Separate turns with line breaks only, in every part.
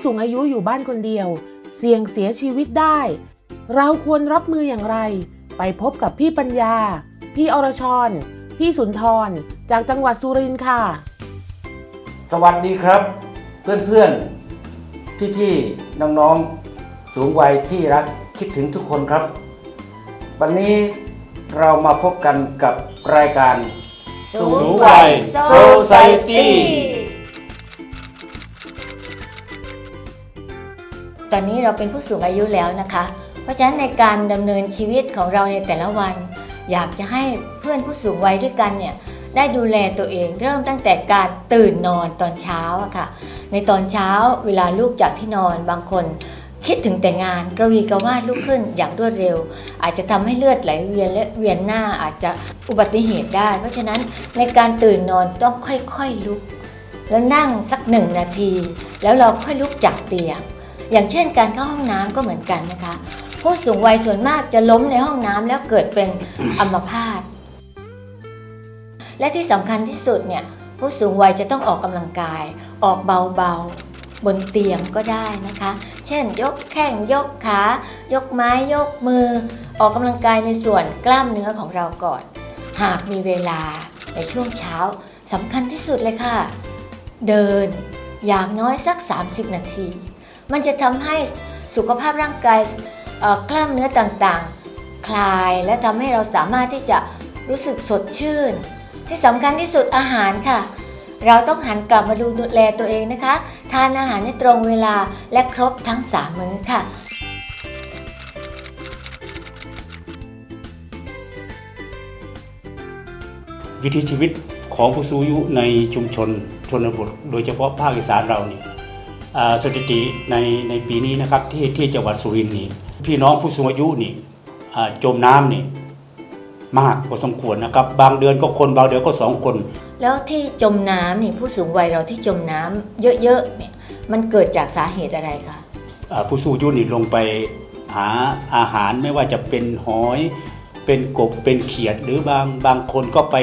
ผู้สูงอายุอยู่บ้านคนเดียว เสี่ยงเสียชีวิตได้ เราควรรับมืออย่างไร ไปพบกับพี่ปัญญา พี่อรชร พี่สุนทร จากจังหวัดสุรินทร์ค่ะ
สวัสดีครับ เพื่อนๆ พี่ๆ น้องๆ สูงวัยที่รักคิดถึงทุกคนครับ วันนี้เรามาพบกันกับรายการ สูงวัย Society
ตอนนี้เราเป็นผู้สูงอายุแล้วนะคะ เพราะฉะนั้นในการดำเนินชีวิตของเราในแต่ละวัน อยากจะให้เพื่อนผู้สูงวัยด้วยกันเนี่ยได้ดูแลตัวเองเริ่มตั้งแต่การตื่นนอนตอนเช้าอะค่ะ ในตอนเช้าเวลาลูกจากที่นอนบางคน คิดถึงแต่งานกระวีกระวาดลุกขึ้นอย่างรวดเร็ว อาจจะทำให้เลือดไหลเวียนและเวียนหน้าอาจจะอุบัติเหตุได้ เพราะฉะนั้นในการตื่นนอนต้องค่อยๆลุก แล้วนั่งสักหนึ่งนาที แล้วเราค่อยลุกจากเตียง อย่างเช่นการเข้าห้องน้ำก็เหมือนกันนะคะ ผู้สูงวัยส่วนมากจะล้มในห้องน้ำแล้วเกิดเป็นอัมพาตและที่สำคัญที่สุดเนี่ยผู้สูงวัยจะต้องออกกำลังกาย ออกเบาๆ บนเตียงก็ได้นะคะ เช่น ยกแข้งยกขา ยกไม้ยกมือ ออกกำลังกายในส่วนกล้ามเนื้อของเราก่อน หากมีเวลาในช่วงเช้าสำคัญที่สุดเลยค่ะ เดินอย่างน้อยสัก 30 นาที มันจะทำให้สุขภาพร่างกายกล้ามเนื้อต่างๆ คลายและทำให้เราสามารถที่จะรู้สึกสดชื่น ที่สำคัญที่สุดอาหารค่ะ เราต้องหันกลับมาดูดูแลตัวเองนะคะ ทานอาหารให้ตรงเวลาและครบทั้ง3มื้อค่ะ
วิถีชีวิตของผู้สูงอายุในชุมชนชนบท โดยเฉพาะภาคอีสานเราเนี่ย สถิติในในปีนี้นะครับที่ที่จังหวัดสุรินทร์นี่พี่น้องผู้สูงอายุนี่อ่าจมน้ำนี่มากพอสมควรนะครับ บางเดือนก็คนบางเดือนก็สองคน
แล้วที่จมน้ำนี่ผู้สูงวัยเราที่จมน้ำเยอะๆเนี่ยมันเกิดจากสาเหตุอะไรคะ
อ่าผู้สูงอายุนี่ลงไปหาอาหารไม่ว่าจะเป็นหอยเป็นกบเป็นเขียดหรือบางบางคนก็ไป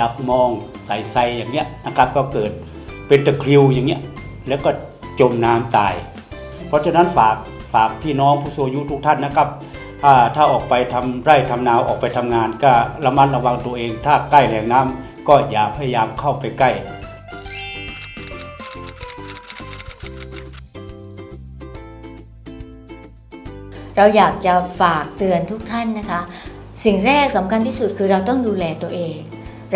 ดับมองใส่ไซอย่างเงี้ยนะครับก็เกิดเป็นตะคริวอย่างเงี้ยแล้วก็ จมน้ำตาย เพราะฉะนั้นฝากฝากพี่น้องผู้สูงอายุทุกท่านนะครับ ถ้าถ้าออกไปทำไร่ทำนาออกไปทำงาน ก็ระมัดระวังตัวเอง ถ้าใกล้แหล่งน้ำก็อย่าพยายามเข้าไปใกล้
เราอยากจะฝากเตือนทุกท่านนะคะ สิ่งแรกสำคัญที่สุดคือเราต้องดูแลตัวเอง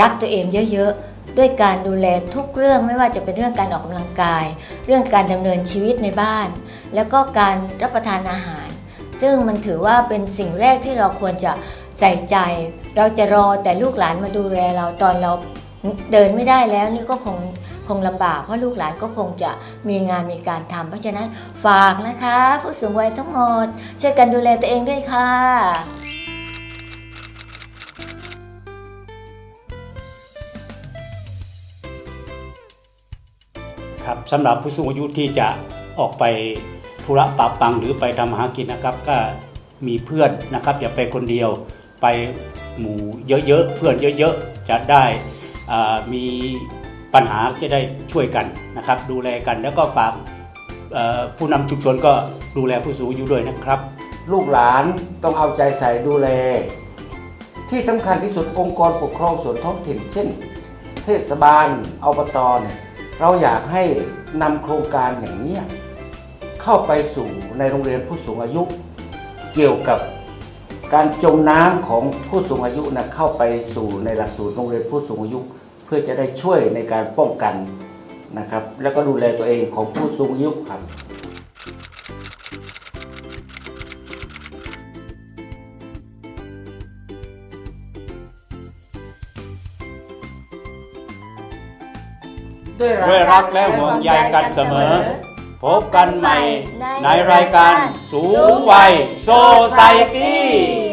รักตัวเองเยอะๆ ด้วยการดูแลทุกเรื่องไม่ว่าจะเป็นเรื่องการออกกำลังกาย เรื่องการดำเนินชีวิตในบ้าน แล้วก็การรับประทานอาหาร ซึ่งมันถือว่าเป็นสิ่งแรกที่เราควรจะใส่ใจ เราจะรอแต่ลูกหลานมาดูแลเราตอนเราเดินไม่ได้แล้วนี่ก็คงคงลำบากเพราะลูกหลานก็คงจะมีงานมีการทำเพราะฉะนั้นฝากนะคะ ผู้สูงวัยทั้งหมดช่วยกันดูแลตัวเองด้วยค่ะ
ครับสำหรับผู้สูงอายุที่จะออกไปธุระปะปังหรือไปทำมาหากินนะครับ ก็มีเพื่อนนะครับอย่าไปคนเดียวไปหมู่เยอะๆเพื่อนเยอะๆจะได้มีปัญหาจะได้ช่วยกันนะครับ ดูแลกันแล้วก็ฝากผู้นำชุมชนก็ดูแลผู้สูงอายุด้วยนะครับ
ลูกหลานต้องเอาใจใส่ดูแล ที่สำคัญที่สุดองค์กรปกครองส่วนท้องถิ่น เช่น เทศบาลอบตเนี่ย เราอยากให้นำโครงการอย่างนี้เข้าไปสู่ในโรงเรียนผู้สูงอายุ เกี่ยวกับการจมน้ำของผู้สูงอายุนะเข้าไปสู่ในหลักสูตรโรงเรียนผู้สูงอายุ เพื่อจะได้ช่วยในการป้องกันนะครับ แล้วก็ดูแลตัวเองของผู้สูงอายุครับ
ด้วยรักและห่วงใยกันเสมอ พบกันใหม่ในรายการสูงวัยโซไซตี้